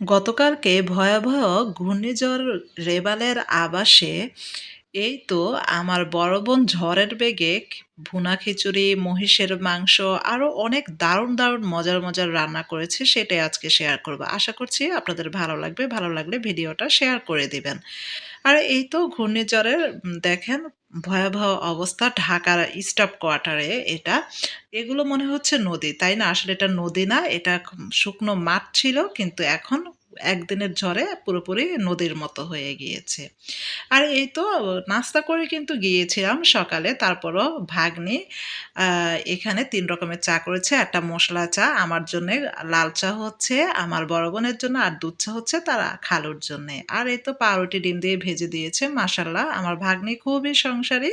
গতকালকে ভয়াবহ ঘূর্ণিঝড় রেবালের আবাসে এই তো আমার বড় বোন ঝড়ের বেগে ভুনা খিচুড়ি, মহিষের মাংস আরও অনেক দারুণ, দারুণ মজার, মজার রান্না করেছে সেটাই আজকে শেয়ার করব। আশা করছি আপনাদের ভালো লাগবে। ভালো লাগলে ভিডিওটা শেয়ার করে দিবেন। আর এই তো ঘূর্ণিঝড়ের দেখেন ভয়াবহ অবস্থা ঢাকার স্টাফ কোয়ার্টারে এটা। এগুলো মনে হচ্ছে নদী, তাই না? আসলে এটা নদী না, এটা শুকনো মাঠ ছিল কিন্তু এখন একদিনের ঝড়ে পুরোপুরি নদীর মতো হয়ে গিয়েছে। আর এই তো নাস্তা করে কিন্তু গিয়েছিলাম সকালে। তারপরও ভাগ্নি এখানে তিন রকমের চা করেছে। একটা মশলা চা আমার জন্যে, লাল চা হচ্ছে আমার বড় বোনের জন্য আর দুধ চা হচ্ছে তারা খালুর জন্যে। আর এই তো পাউরুটি ডিম দিয়ে ভেজে দিয়েছে। মাশাআল্লাহ আমার ভাগ্নি খুবই সংসারী।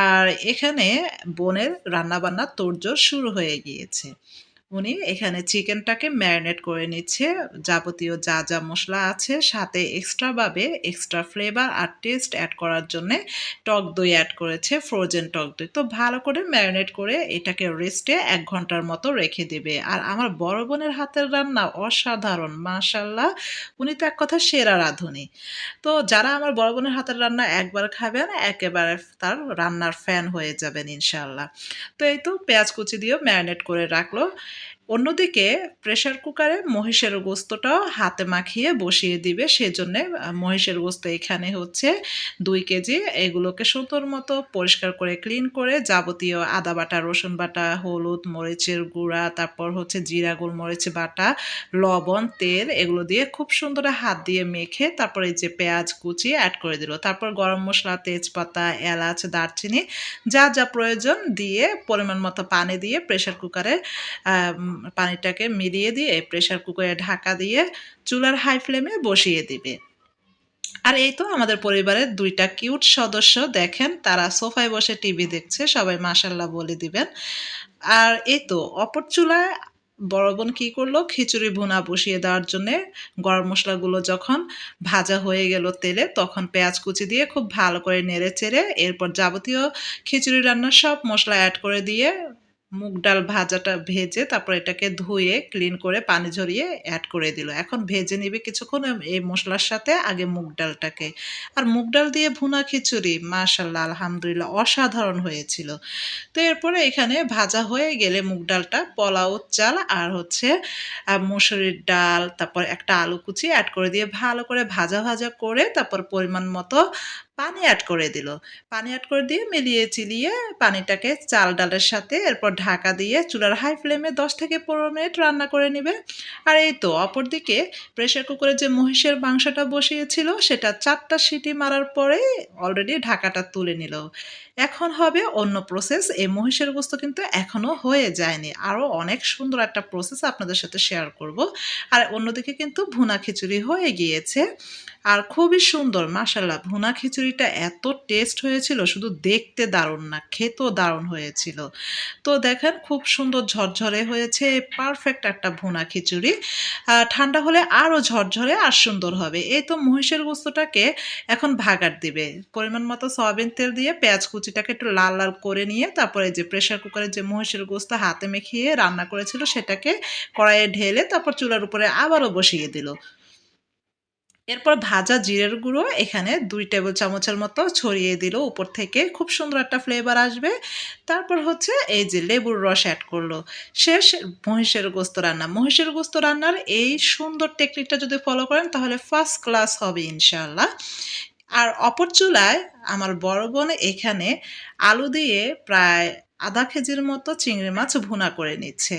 আর এখানে বোনের রান্নাবান্নার তোড়জোড় শুরু হয়ে গিয়েছে। উনি এখানে চিকেনটাকে ম্যারিনেট করে নিচ্ছে। যাবতীয় যা, যা মশলা আছে সাথে এক্সট্রাভাবে এক্সট্রা ফ্লেভার আর টেস্ট অ্যাড করার জন্যে টক দই অ্যাড করেছে, ফ্রোজেন টক দই। তো ভালো করে ম্যারিনেট করে এটাকে রেস্টে এক ঘণ্টার মতো রেখে দেবে আর আমার বড় বোনের হাতের রান্না অসাধারণ মাশাআল্লাহ! উনি তো এক কথায় সেরা রাঁধুনি। তো যারা আমার বড় বোনের হাতের রান্না একবার খাবেন একেবারে তার রান্নার ফ্যান হয়ে যাবেন ইনশাল্লাহ তো এই তো পেঁয়াজ কুচি দিয়েও ম্যারিনেট করে রাখল। অন্যদিকে প্রেশার কুকারে মহিষের গোস্তটাও হাতে মাখিয়ে বসিয়ে দিবে। সেজন্যে মহিষের গোস্ত এখানে হচ্ছে দুই কেজি। এগুলোকে সুন্দর মতো পরিষ্কার করে ক্লিন করে যাবতীয় আদা বাটা, রসুন বাটা, হলুদ, মরিচের গুঁড়া, তারপর হচ্ছে জিরা গোলমরিচ বাটা, লবণ, তেল এগুলো দিয়ে খুব সুন্দর হাত দিয়ে মেখে তারপরে যে পেঁয়াজ কুচি অ্যাড করে দিল। তারপর গরম মশলা তেজপাতা, এলাচ, দারচিনি যা, যা প্রয়োজন দিয়ে পরিমাণ মতো পানি দিয়ে প্রেশার কুকারে পানিটাকে মিলিয়ে দিয়ে প্রেশার কুকারে ঢাকা দিয়ে চুলার হাই ফ্লেমে বসিয়ে দিবে। আর এই তো আমাদের পরিবারের দুইটা কিউট সদস্য দেখেন, তারা সোফায় বসে টিভি দেখছে। সবাই মাশাআল্লাহ বলে দিবেন। আর এই তো অপর চুলায় বড় বোন কী করল খিচুড়ি ভুনা বসিয়ে দেওয়ার জন্যে গরম মশলাগুলো যখন ভাজা হয়ে গেল তেলে, তখন পেঁয়াজ কুচি দিয়ে খুব ভালো করে নেড়ে চেড়ে এরপর যাবতীয় খিচুড়ি রান্নার সব মশলা অ্যাড করে দিয়ে মুগ ডাল ভাজাটা ভেজে তারপর এটাকে ধুয়ে ক্লিন করে পানি ঝরিয়ে অ্যাড করে দিল। এখন ভেজে নিবে কিছুক্ষণ এই মশলার সাথে আগে মুগ ডালটাকে। আর মুগ ডাল দিয়ে ভুনা খিচুড়ি মাশাআল্লাহ আলহামদুলিল্লাহ অসাধারণ হয়েছিল। তো এরপরে এখানে ভাজা হয়ে গেলে মুগ ডালটা পোলাও চাল আর হচ্ছে মসুরির ডাল তারপর একটা আলু কুচি অ্যাড করে দিয়ে ভালো করে ভাজা, ভাজা করে তারপর পরিমাণ মতো পানি অ্যাড করে দিল। পানি অ্যাড করে দিয়ে মিলিয়ে চিলিয়ে পানিটাকে চাল ডালের সাথে এরপর ঢাকা দিয়ে চুলার হাই ফ্লেমে ১০ থেকে ১৫ মিনিট রান্না করে নিবে। আর এই তো, অপরদিকে প্রেশার কুকারে যে মহিষের মাংসটা বসিয়েছিল, সেটা ৪ টা সিটি মারার পরেই অলরেডি ঢাকাটা তুলে নিল। এখন হবে অন্য প্রসেস। এই মহিষের গোস্ত কিন্তু এখনও হয়ে যায়নি। আরও অনেক সুন্দর একটা প্রসেস আপনাদের সাথে শেয়ার করব। আর অন্যদিকে কিন্তু ভুনা খিচুড়ি হয়ে গিয়েছে। আর খুবই সুন্দর, মাশাআল্লাহ, ভুনা খিচুড়িটা এত টেস্ট হয়েছিল শুধু দেখতে দারুণ না, খেতেও দারুণ হয়েছিল। তো দেখেন খুব সুন্দর ঝরঝরে হয়েছে পারফেক্ট একটা ভুনা খিচুড়ি। ঠান্ডা হলে আরও ঝরঝরে আর সুন্দর হবে। এই তো মহিষের গোস্তটাকে এখন ভাগার দিবে। পরিমাণ মতো সয়াবিন তেল দিয়ে পেঁয়াজ কুচিটাকে একটু লাল, লাল করে নিয়ে তারপরে যে প্রেশার কুকারে যে মহিষের গোস্ত হাতে মেখিয়ে রান্না করেছিল সেটাকে কড়াইয়ে ঢেলে তারপর চুলার উপরে আবারও বসিয়ে দিল। এরপর ভাজা জিরের গুঁড়ো এখানে দুই টেবিল চামচের মতো ছড়িয়ে দিল উপর থেকে। খুব সুন্দর একটা ফ্লেভার আসবে। তারপর হচ্ছে এই যে লেবুর রস অ্যাড করল। শেষ মহিষের গোস্ত রান্না। মহিষের গোস্ত রান্নার এই সুন্দর টেকনিকটা যদি ফলো করেন, তাহলে ফার্স্ট ক্লাস হবে ইনশাল্লাহ আর অপর চুলায় আমার বড় বোন এখানে আলু দিয়ে প্রায় আধা কেজির মতো চিংড়ি মাছ ভুনা করে নিচ্ছে।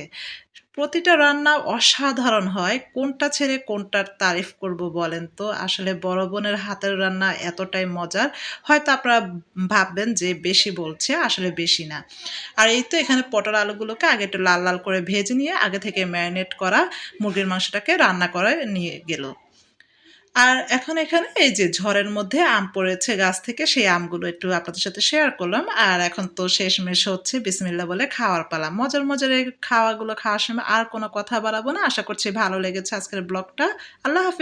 প্রতিটা রান্না অসাধারণ হয়। কোনটা ছেড়ে কোনটার তারিফ করব বলেন তো? আসলে বড় বোনের হাতের রান্না এতটাই মজার। হয়তো আপনারা ভাববেন যে বেশি বলছে, আসলে বেশি না। আর এই তো এখানে পটল আলুগুলোকে আগে একটু লাল, লাল করে ভেজে নিয়ে আগে থেকে ম্যারিনেট করা মুরগির মাংসটাকে রান্না করে নিয়ে গেল। আর এখন এখানে এই যে ঝড়ের মধ্যে আম পড়েছে গাছ থেকে সেই আমগুলো একটু আপনাদের সাথে শেয়ার করলাম। আর এখন তো শেষমেশ হচ্ছে বিসমিল্লা বলে খাওয়ার পালা। মজার, মজার এই খাওয়াগুলো খাওয়ার সময় আর কোনো কথা বাড়াবো না। আশা করছি ভালো লেগেছে আজকের ব্লগটা। আল্লাহ হাফেজ।